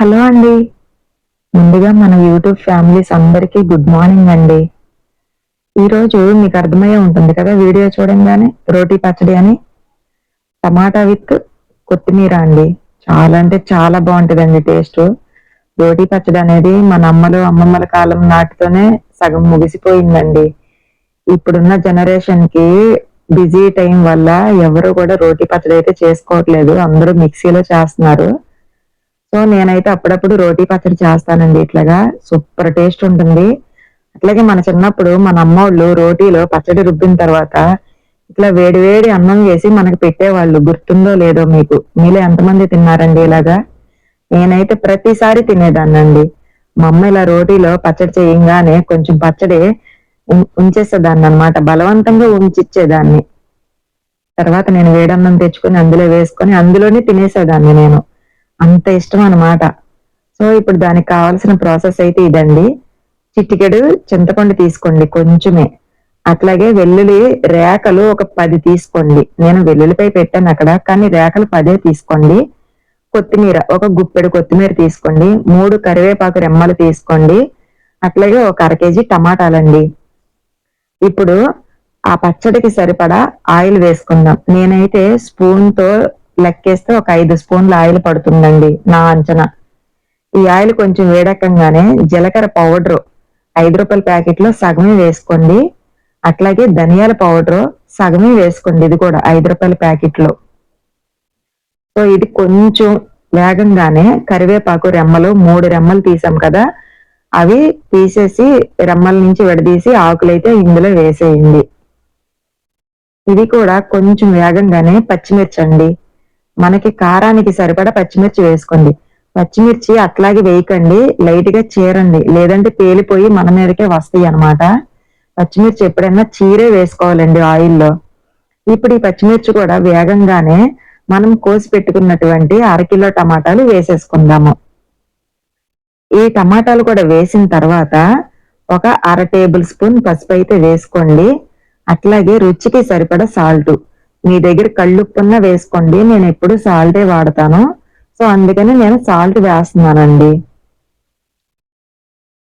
Hello అండి. ముందుగా మన యూట్యూబ్ ఫ్యామిలీస్ అందరికీ గుడ్ మార్నింగ్ అండి. ఈరోజు మీకు అర్థమయ్యే ఉంటుంది కదా వీడియో చూడంగానే రోటీ పచ్చడి అని. టమాటా విత్ కొత్తిమీర అండి. చాలా అంటే చాలా బాగుంటుందండి టేస్ట్. రోటీ పచ్చడి అనేది మన అమ్మలు అమ్మమ్మల కాలం నాటితోనే సగం ముగిసిపోయిందండి. ఇప్పుడున్న జనరేషన్కి బిజీ టైం వల్ల ఎవరు కూడా రోటీ పచ్చడి అయితే చేసుకోవట్లేదు. అందరూ మిక్సీలో చేస్తున్నారు. సో నేనైతే అప్పుడప్పుడు రోటీ పచ్చడి చేస్తానండి ఇట్లాగా. సూపర్ టేస్ట్ ఉంటుంది. అట్లాగే మన చిన్నప్పుడు మన అమ్మోళ్ళు రోటీలో పచ్చడి రుబ్బిన తర్వాత ఇట్లా వేడి వేడి అన్నం వేసి మనకి పెట్టేవాళ్ళు. గుర్తుందో లేదో మీకు. మీలో ఎంతమంది తిన్నారండి ఇలాగా? నేనైతే ప్రతిసారి తినేదాన్నండి. మా అమ్మ ఇలా రోటీలో పచ్చడి చేయంగానే కొంచెం పచ్చడి ఉం- ఉంచేసేదాన్ని అనమాట బలవంతంగా ఉంచిచ్చేదాన్ని. తర్వాత నేను వేడన్నం తెచ్చుకొని అందులో వేసుకొని అందులోనే తినేసేదాన్ని నేను. అంత ఇష్టం అన్నమాట. సో ఇప్పుడు దానికి కావాల్సిన ప్రాసెస్ అయితే ఇదండి. చిటికెడు చింతపండు తీసుకోండి కొంచెమే. అట్లాగే వెల్లుల్లి రేకలు ఒక పది తీసుకోండి. నేను వెల్లుల్లిపై పెట్టాను అక్కడ కానీ రేకలు పదే తీసుకోండి. కొత్తిమీర ఒక గుప్పెడు కొత్తిమీర తీసుకోండి. మూడు కరివేపాకు రెమ్మలు తీసుకోండి. అట్లాగే ఒక అర కేజీ టమాటాలండి. ఇప్పుడు ఆ పచ్చడికి సరిపడా ఆయిల్ వేసుకుందాం. నేనైతే స్పూన్తో లెక్కేస్తే ఒక ఐదు స్పూన్ల ఆయిల్ పడుతుందండి నా అంచనా. ఈ ఆయిల్ కొంచెం వేడకంగానే జీలకర్ర పౌడర్ ఐదు రూపాయల ప్యాకెట్లో సగమే వేసుకోండి. అట్లాగే ధనియాల పౌడర్ సగమే వేసుకోండి ఇది కూడా ఐదు రూపాయల ప్యాకెట్లో సో ఇది కొంచెం వేగంగానే కరివేపాకు రెమ్మలు మూడు రెమ్మలు తీసాం కదా అవి తీసేసి రెమ్మల నుంచి విడదీసి ఆకులైతే ఇందులో వేసేయండి. ఇది కూడా కొంచెం వేగంగానే పచ్చిమిర్చి అండి మనకి కారానికి సరిపడా పచ్చిమిర్చి వేసుకోండి. పచ్చిమిర్చి అట్లాగే వేయకండి. లైట్గా చీరండి. లేదంటే పేలిపోయి మన మీదకే వస్తాయి అన్నమాట. పచ్చిమిర్చి ఎప్పుడైనా చీరే వేసుకోవాలండి ఆయిల్లో. ఇప్పుడు ఈ పచ్చిమిర్చి కూడా వేగంగానే మనం కోసి పెట్టుకున్నటువంటి అరకిలో టమాటాలు వేసేసుకుందాము. ఈ టమాటాలు కూడా వేసిన తర్వాత ఒక అర టేబుల్ స్పూన్ పసుపు అయితే వేసుకోండి. అట్లాగే రుచికి సరిపడా సాల్ట్. మీ దగ్గర కళ్ళుప్పున్న వేసుకోండి. నేను ఎప్పుడు సాల్టే వాడతాను. సో అందుకని నేను సాల్ట్ వేస్తున్నానండి.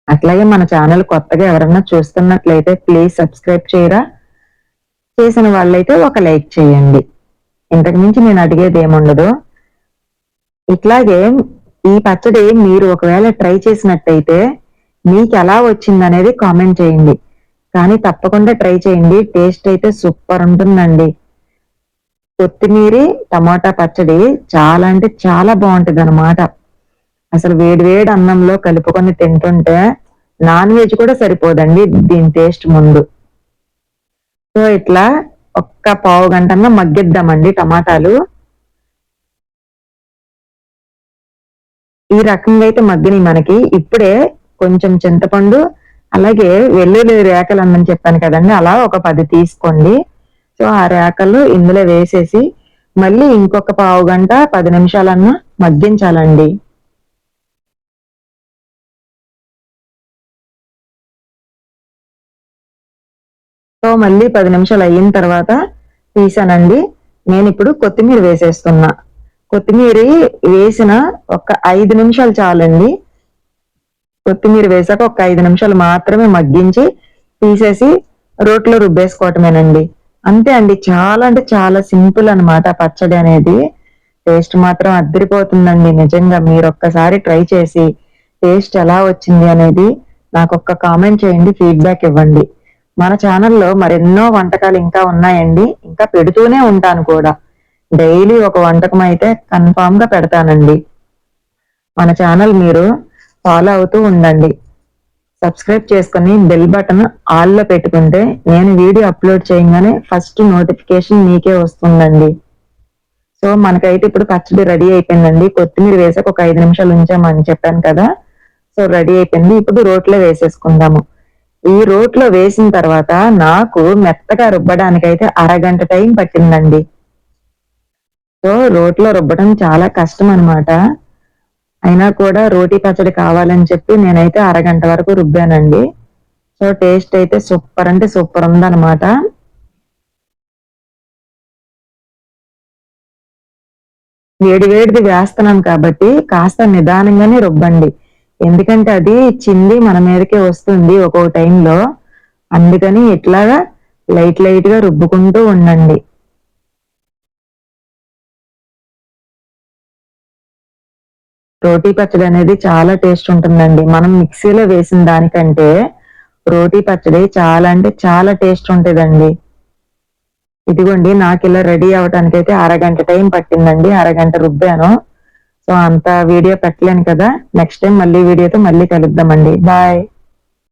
అట్లాగే మన ఛానల్ కొత్తగా ఎవరన్నా చూస్తున్నట్లయితే ప్లీజ్ సబ్స్క్రైబ్ చేయరా. చేసిన వాళ్ళైతే ఒక లైక్ చేయండి. ఇంతకు మించి నేను అడిగేది ఏముండదు ఇట్లాగే ఈ పచ్చడి మీరు ఒకవేళ ట్రై చేసినట్టయితే మీకు ఎలా వచ్చింది అనేది కామెంట్ చేయండి. కానీ తప్పకుండా ట్రై చేయండి. టేస్ట్ అయితే సూపర్ ఉంటుందండి. కొత్తిమీరి టమాటా పచ్చడి చాలా అంటే చాలా బాగుంటుంది అనమాట అసలు వేడి వేడి అన్నంలో కలుపుకొని తింటుంటే నాన్ వెజ్ కూడా సరిపోదండి దీని టేస్ట్ ముందు. సో ఇట్లా ఒక్క పావు గంటన్నా మగ్గిద్దామండి టమాటాలు. ఈ రకంగా అయితే మగ్గిని మనకి. ఇప్పుడే కొంచెం చింతపండు అలాగే వెల్లుల్లి రేకలు అన్నని చెప్పాను కదండి అలా ఒక పది తీసుకోండి. సో ఆ రేకలు ఇందులో వేసేసి మళ్ళీ ఇంకొక పావు గంట పది నిమిషాలన్నా మగ్గించాలండి. సో మళ్ళీ పది నిమిషాలు అయిన తర్వాత తీసానండి. నేను ఇప్పుడు కొత్తిమీర వేసేస్తున్నా. కొత్తిమీర వేసిన ఒక ఐదు నిమిషాలు చాలండి. కొత్తిమీర వేసాక ఒక ఐదు నిమిషాలు మాత్రమే మగ్గించి తీసేసి రోట్లో రుబ్బేసుకోవటమేనండి. అంతే అండి. చాలా అంటే చాలా సింపుల్ అనమాట పచ్చడి అనేది. టేస్ట్ మాత్రం అద్దరిపోతుందండి. నిజంగా మీరు ఒక్కసారి ట్రై చేసి టేస్ట్ ఎలా వచ్చింది అనేది నాకు ఒక్క కామెంట్ చేయండి ఫీడ్బ్యాక్ ఇవ్వండి. మన ఛానల్లో మరెన్నో వంటకాలు ఇంకా ఉన్నాయండి. ఇంకా పెడుతూనే ఉంటాను కూడా. డైలీ ఒక వంటకం అయితే కన్ఫామ్గా పెడతానండి. మన ఛానల్ మీరు ఫాలో అవుతూ ఉండండి. సబ్స్క్రైబ్ చేసుకుని బెల్ బటన్ ఆల్లో పెట్టుకుంటే నేను వీడియో అప్లోడ్ చేయగానే ఫస్ట్ నోటిఫికేషన్ మీకే వస్తుందండి. సో మనకైతే ఇప్పుడు పచ్చడి రెడీ అయిపోయిందండి. కొత్తిమీర వేసాక ఒక ఐదు నిమిషాలు ఉంచామని చెప్పాను కదా. సో రెడీ అయిపోయింది. ఇప్పుడు రోట్లో వేసేసుకుందాము. ఈ రోట్లో వేసిన తర్వాత నాకు మెత్తగా రుబ్బడానికి అయితే అరగంట టైం పట్టిందండి. సో రోట్లో రుబ్బడం చాలా కష్టం అనమాట అయినా కూడా రోటీ పచ్చడి కావాలని చెప్పి నేనైతే అరగంట వరకు రుబ్బానండి. సో టేస్ట్ అయితే సూపర్ అంటే సూపర్ ఉందన్నమాట. వేడి వేడిది వేస్తున్నాను కాబట్టి కాస్త నిదానంగానే రుబ్బండి. ఎందుకంటే అది చింది మన మీదకే వస్తుంది ఒక్కొక్క టైంలో అందుకని ఇట్లాగా లైట్ లైట్గా రుబ్బుకుంటూ ఉండండి. రోటీ పచ్చడి అనేది చాలా టేస్ట్ ఉంటుందండి. మనం మిక్సీలో వేసిన దానికంటే రోటీ పచ్చడి చాలా అంటే చాలా టేస్ట్ ఉంటుందండి. ఇదిగోండి నాకు ఇలా రెడీ అవడానికి అయితే అరగంట టైం పట్టిందండి. అరగంట రుబ్బాను. సో అంత వీడియో పెట్టలేను కదా. నెక్స్ట్ టైం మళ్ళీ వీడియోతో మళ్ళీ కలుద్దామండి. బాయ్